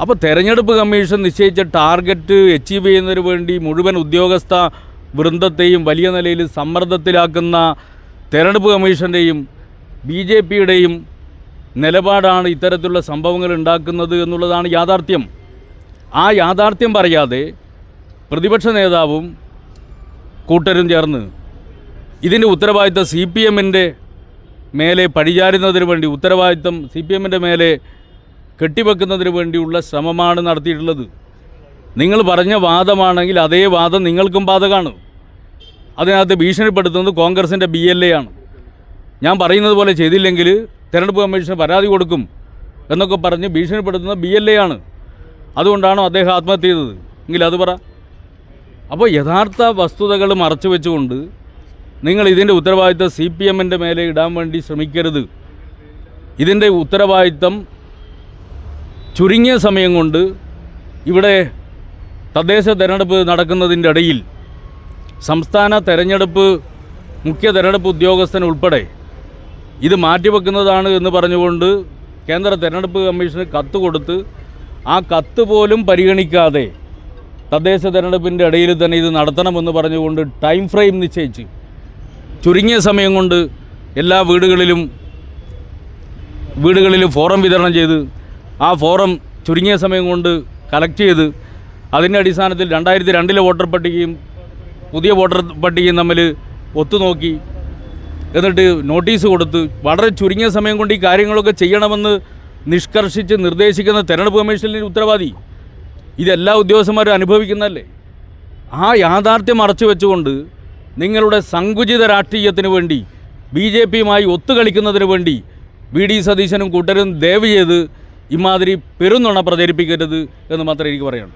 അപ്പോൾ തെരഞ്ഞെടുപ്പ് കമ്മീഷൻ നിശ്ചയിച്ച ടാർഗറ്റ് അച്ചീവ് ചെയ്യുന്നതിന് വേണ്ടി മുഴുവൻ ഉദ്യോഗസ്ഥ വൃന്ദത്തെയും വലിയ നിലയിൽ സമ്മർദ്ദത്തിലാക്കുന്ന തെരഞ്ഞെടുപ്പ് കമ്മീഷന്റെയും ബി ജെ പിയുടെയും നിലപാടാണ് ഇത്തരത്തിലുള്ള സംഭവങ്ങൾ ഉണ്ടാക്കുന്നത് എന്നുള്ളതാണ് യാഥാർത്ഥ്യം. ആ യാഥാർത്ഥ്യം പറയാതെ പ്രതിപക്ഷ നേതാവും കൂട്ടരും ചേർന്ന് ഇതിന്റെ ഉത്തരവാദിത്തം സി പി എമ്മിന്റെ മേലെ പഴിചാരുന്നതിന് വേണ്ടി ഉത്തരവാദിത്തം സി പി എമ്മിന്റെ മേലെ കെട്ടിവെക്കുന്നതിന് വേണ്ടിയുള്ള ശ്രമമാണ് നടത്തിയിട്ടുള്ളത്. നിങ്ങൾ പറഞ്ഞ വാദമാണെങ്കിൽ അതേ വാദം നിങ്ങൾക്കും ബാധകമാണ് അതിനകത്ത് ഭീഷണിപ്പെടുത്തുന്നത് കോൺഗ്രസിന്റെ ബി എൽ എ ആണ്. ഞാൻ പറയുന്നത് പോലെ ചെയ്തില്ലെങ്കിൽ തെരഞ്ഞെടുപ്പ് കമ്മീഷന് പരാതി കൊടുക്കും എന്നൊക്കെ പറഞ്ഞ് ഭീഷണിപ്പെടുത്തുന്നത് ബി എൽ എ ആണ്. അതുകൊണ്ടാണോ അദ്ദേഹം ആത്മഹത്യ ചെയ്തത്. എങ്കിൽ അത് പറ. അപ്പോൾ യഥാർത്ഥ വസ്തുതകൾ മറച്ചു വെച്ചുകൊണ്ട് നിങ്ങൾ ഇതിന്റെ ഉത്തരവാദിത്തം സി പി എമ്മിന്റെ മേലെ ഇടാൻ വേണ്ടി ശ്രമിക്കരുത്. ഇതിന്റെ ഉത്തരവാദിത്തം ചുരുങ്ങിയ സമയം കൊണ്ട് ഇവിടെ തദ്ദേശ തെരഞ്ഞെടുപ്പ് നടക്കുന്നതിന്റെ ഇടയിൽ സംസ്ഥാന തെരഞ്ഞെടുപ്പ് മുഖ്യ തെരഞ്ഞെടുപ്പ് ഉദ്യോഗസ്ഥൻ ഉൾപ്പെടെ ഇത് മാറ്റിവെക്കുന്നതാണ് എന്ന് പറഞ്ഞുകൊണ്ട് കേന്ദ്ര തെരഞ്ഞെടുപ്പ് കമ്മീഷന് കത്ത് കൊടുത്ത് ആ കത്ത് പോലും പരിഗണിക്കാതെ തദ്ദേശ തെരഞ്ഞെടുപ്പിന്റെ ഇടയിൽ തന്നെ ഇത് നടത്തണമെന്ന് പറഞ്ഞുകൊണ്ട് ടൈം ഫ്രെയിം നിശ്ചയിച്ച് ചുരുങ്ങിയ സമയം കൊണ്ട് എല്ലാ വീടുകളിലും വീടുകളിലും ഫോറം വിതരണം ചെയ്ത് ആ ഫോറം ചുരുങ്ങിയ സമയം കൊണ്ട് കളക്ട് ചെയ്ത് അതിന്റെ അടിസ്ഥാനത്തിൽ രണ്ടായിരത്തി രണ്ടിലെ വോട്ടർ പട്ടികയും പുതിയ വോട്ടർ പട്ടികയും തമ്മിൽ ഒത്തുനോക്കി. എന്നിട്ട് നോട്ടീസ് കൊടുത്ത് വളരെ ചുരുങ്ങിയ സമയം കൊണ്ട് ഈ കാര്യങ്ങളൊക്കെ ചെയ്യണമെന്ന് നിഷ്കർഷിച്ച് നിർദ്ദേശിക്കുന്ന തെരഞ്ഞെടുപ്പ് കമ്മീഷനിലെ ഉത്തരവാദി. ഇതെല്ലാ ഉദ്യോഗസ്ഥന്മാരും അനുഭവിക്കുന്നതല്ലേ? ആ യാഥാർത്ഥ്യം മറച്ചു വെച്ചുകൊണ്ട് നിങ്ങളുടെ സങ്കുചിത രാഷ്ട്രീയത്തിന് വേണ്ടി ബി ജെ പിയുമായി ഒത്തുകളിക്കുന്നതിന് വേണ്ടി വി ഡി സതീശനും കൂട്ടരും ദയവ് ചെയ്ത് ഇമാതിരി പെരുന്നുണ പ്രചരിപ്പിക്കരുത് എന്ന് മാത്രമേ എനിക്ക് പറയാനുള്ളൂ.